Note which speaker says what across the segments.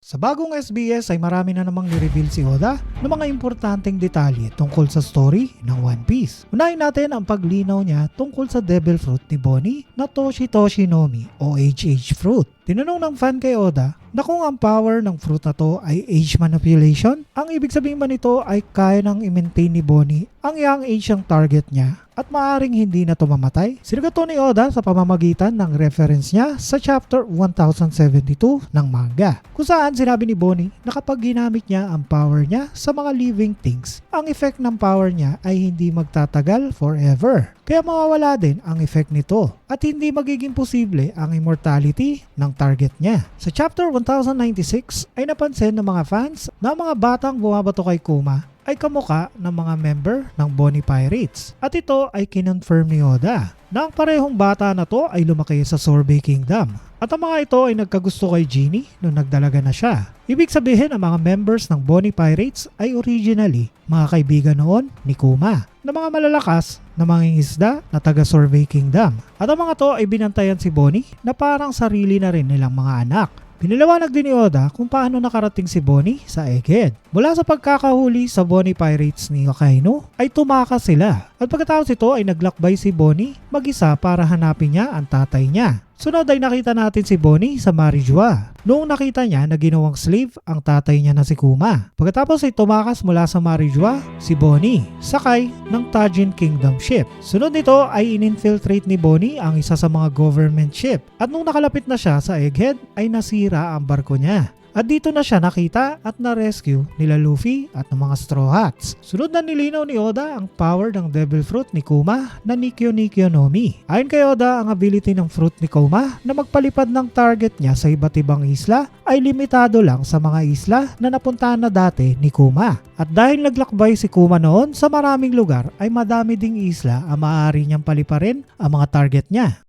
Speaker 1: Sa bagong SBS ay marami na namang ni-reveal si Oda ng mga importanteng detalye tungkol sa story ng One Piece. Unahin natin ang paglinaw niya tungkol sa Devil Fruit ni Bonnie na Toshi Toshi Nomi o HH Fruit. Tinanong ng fan kay Oda na kung ang power ng fruit na to ay age manipulation, ang ibig sabihin ba nito ay kaya nang i-maintain ni Bonnie ang young age ang target niya at maaring hindi na tumamatay? Sinagot to ni Oda sa pamamagitan ng reference niya sa chapter 1072 ng manga kung saan sinabi ni Bonnie na kapag ginamit niya ang power niya sa mga living things, ang effect ng power niya ay hindi magtatagal forever. Kaya mawawala din ang effect nito at hindi magiging posible ang immortality ng target niya. Sa chapter 1096 ay napansin ng mga fans na mga batang bumabato kay Kuma ay kamuka ng mga member ng Bonnie Pirates. At ito ay kinonfirm ni Oda na ang parehong bata na to ay lumaki sa Sorbet Kingdom. At ang mga ito ay nagkagusto kay Genie nung nagdalaga na siya. Ibig sabihin ang mga members ng Bonnie Pirates ay originally mga kaibigan noon ni Kuma na mga malalakas na mga isda na taga Sorbet Kingdom. At ang mga to ay binantayan si Bonnie na parang sarili na rin nilang mga anak. Piniliwanag din ni Oda kung paano nakarating si Bonnie sa Egghead. Mula sa pagkakahuli sa Bonnie Pirates ni Akainu ay tumakas sila. At pagkatapos ito ay naglakbay si Bonnie mag-isa para hanapin niya ang tatay niya. Sunod ay nakita natin si Bonnie sa Marijua. Noong nakita niya na ginawang slave ang tatay niya na si Kuma. Pagkatapos ay tumakas mula sa Marijua si Bonnie, sakay ng Tajin Kingdom ship. Sunod nito ay in-infiltrate ni Bonnie ang isa sa mga government ship. At nung nakalapit na siya sa Egghead ay nasira ang barko niya. At dito na siya nakita at na-rescue nila Luffy at ng mga Straw Hats. Sunod na nilinaw ni Oda ang power ng Devil Fruit ni Kuma na Nikyo Nikyo Nomi. Ayon kay Oda, ang ability ng fruit ni Kuma na magpalipad ng target niya sa iba't ibang isla ay limitado lang sa mga isla na napuntahan na dati ni Kuma. At dahil naglakbay si Kuma noon sa maraming lugar ay madami ding isla ang maaari niyang paliparin ang mga target niya.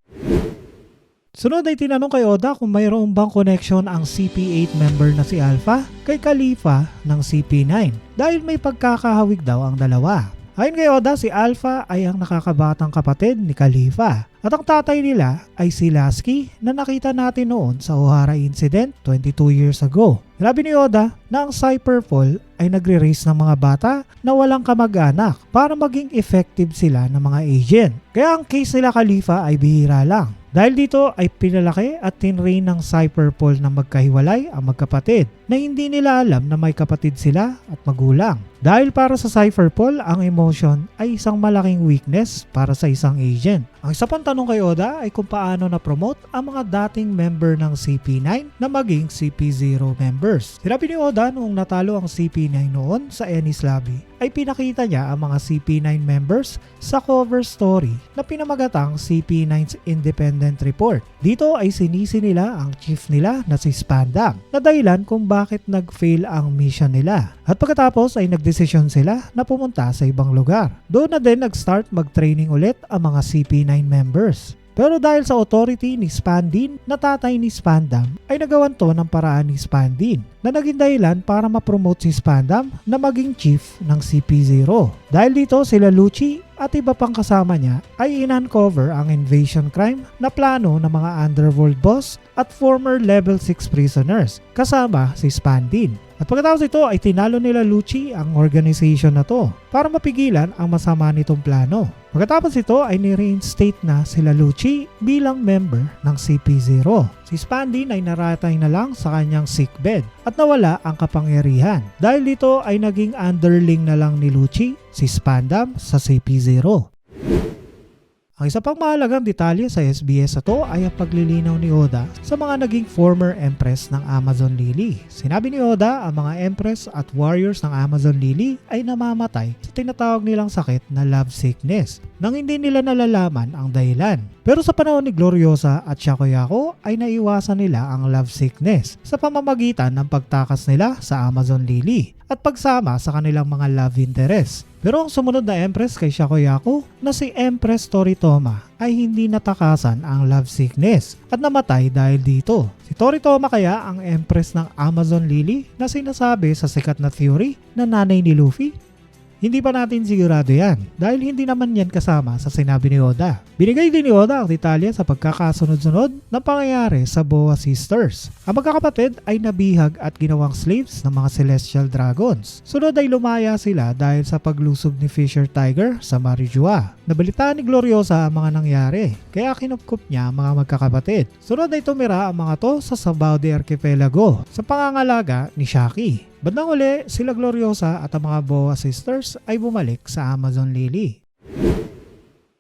Speaker 1: Sunod ay tinanong kay Oda kung mayroon bang connection ang CP8 member na si Alpha kay Khalifa ng CP9 dahil may pagkakahawig daw ang dalawa. Ayon kay Oda, si Alpha ay ang nakakabatang kapatid ni Khalifa at ang tatay nila ay si Lasky na nakita natin noon sa O'Hara incident 22 years ago. Sabi ni Oda na ang Cypherfall ay nagre-raise ng mga bata na walang kamag-anak para maging effective sila ng mga agent. Kaya ang case nila Khalifa ay bihira lang. Dahil dito ay pinalaki at tinrain ng Cypherpole na magkahiwalay ang magkapatid na hindi nila alam na may kapatid sila at magulang. Dahil para sa Cypherpole, ang emotion ay isang malaking weakness para sa isang agent. Ang isa pang tanong kay Oda ay kung paano na-promote ang mga dating member ng CP9 na maging CP0 members. Sinabi ni Oda noong natalo ang CP9 noon sa Ennis Lobby ay pinakita niya ang mga CP9 members sa cover story na pinamagatang CP9's Independent Report. Dito ay sinisi nila ang chief nila na si Spandam na dahilan kung bakit nag-fail ang mission nila. At pagkatapos ay nagdesisyon sila na pumunta sa ibang lugar. Doon na din nag-start mag-training ulit ang mga CP9 members. Pero dahil sa authority ni Spandin na tatay ni Spandam ay nagawan to ng paraan ni Spandin na naging dahilan para ma-promote si Spandam na maging chief ng CP0. Dahil dito sila Lucci at iba pang kasama niya ay in-uncover ang invasion crime na plano ng mga underworld boss at former level 6 prisoners kasama si Spandin. At pagkatapos ito ay tinalo nila Lucci ang organization na to para mapigilan ang masama nitong plano. Pagkatapos ito ay ni-reinstate na sila Lucci bilang member ng CP0. Si Spandin ay naratay na lang sa kanyang sickbed at nawala ang kapangyarihan. Dahil dito ay naging underling na lang ni Lucci si Spandam sa CP0. Ang isa pang mahalagang detalye sa SBS na to ay ang paglilinaw ni Oda sa mga naging former empress ng Amazon Lily. Sinabi ni Oda ang mga empress at warriors ng Amazon Lily ay namamatay sa tinatawag nilang sakit na love sickness nang hindi nila nalalaman ang dahilan. Pero sa panahon ni Gloriosa at Shakoyako ay naiwasan nila ang love sickness sa pamamagitan ng pagtakas nila sa Amazon Lily at pagsama sa kanilang mga love interest. Pero ang sumunod na empress kay Shakoyaku na si Empress Toritoma ay hindi natakasan ang love sickness at namatay dahil dito. Si Toritoma kaya ang empress ng Amazon Lily na sinasabi sa sikat na theory na nanay ni Luffy? Hindi pa natin sigurado yan dahil hindi naman yan kasama sa sinabi ni Oda. Binigay din ni Oda ang detalye sa pagkakasunod-sunod ng pangyayari sa Boa Sisters. Ang magkakapatid ay nabihag at ginawang slaves ng mga Celestial Dragons. Sunod ay lumaya sila dahil sa paglusob ni Fisher Tiger sa Marijua. Nabalitaan ni Gloriosa ang mga nangyari kaya kinupkup niya ang mga magkakapatid. Sunod ay tumira ang mga to sa Sabao de Archipelago sa pangangalaga ni Shaki. Bandang uli, sila Gloriosa at ang mga Boa Sisters ay bumalik sa Amazon Lily.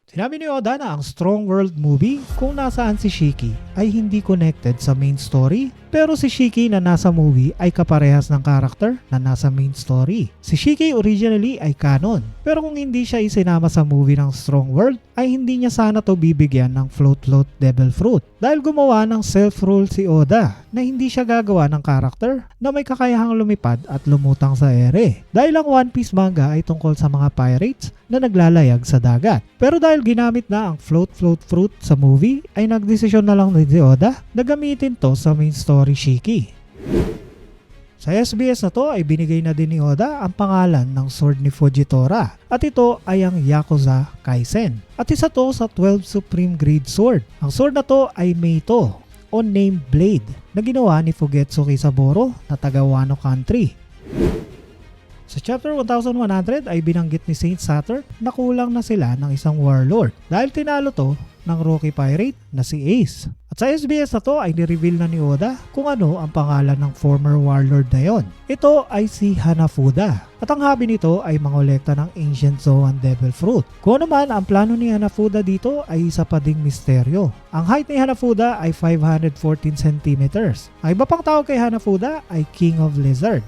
Speaker 1: Sinabi ni Oda na ang Strong World movie kung nasaan si Shiki ay hindi connected sa main story pero si Shiki na nasa movie ay kaparehas ng karakter na nasa main story. Si Shiki originally ay canon pero kung hindi siya isinama sa movie ng Strong World ay hindi niya sana to bibigyan ng Float Float Devil Fruit dahil gumawa ng self-rule si Oda na hindi siya gagawa ng karakter na may kakayahang lumipad at lumutang sa ere. Dahil ang One Piece manga ay tungkol sa mga pirates na naglalayag sa dagat. Pero dahil ginamit na ang Float Float Fruit sa movie, ay nagdesisyon na lang ni Oda na gamitin to sa main story Shiki. Sa SBS na to ay binigay na din ni Oda ang pangalan ng sword ni Fujitora at ito ay ang Yakuza Kaisen. At isa to sa 12 Supreme Grade Sword. Ang sword na to ay Meito o Name Blade na ginawa ni Fugetsuki Saburo na taga Wano Country. Sa chapter 1100 ay binanggit ni Saint Saturn na kulang na sila ng isang warlord dahil tinalo to ng rookie pirate na si Ace. At sa SBS na to ay nireveal na ni Oda kung ano ang pangalan ng former warlord na yon. Ito ay si Hanafuda. At ang hobby nito ay mangolekta ng Ancient Zoan Devil Fruit. Kung ano man ang plano ni Hanafuda dito ay isa pa ding misteryo. Ang height ni Hanafuda ay 514 cm. Ang iba pang tawag kay Hanafuda ay King of Lizard.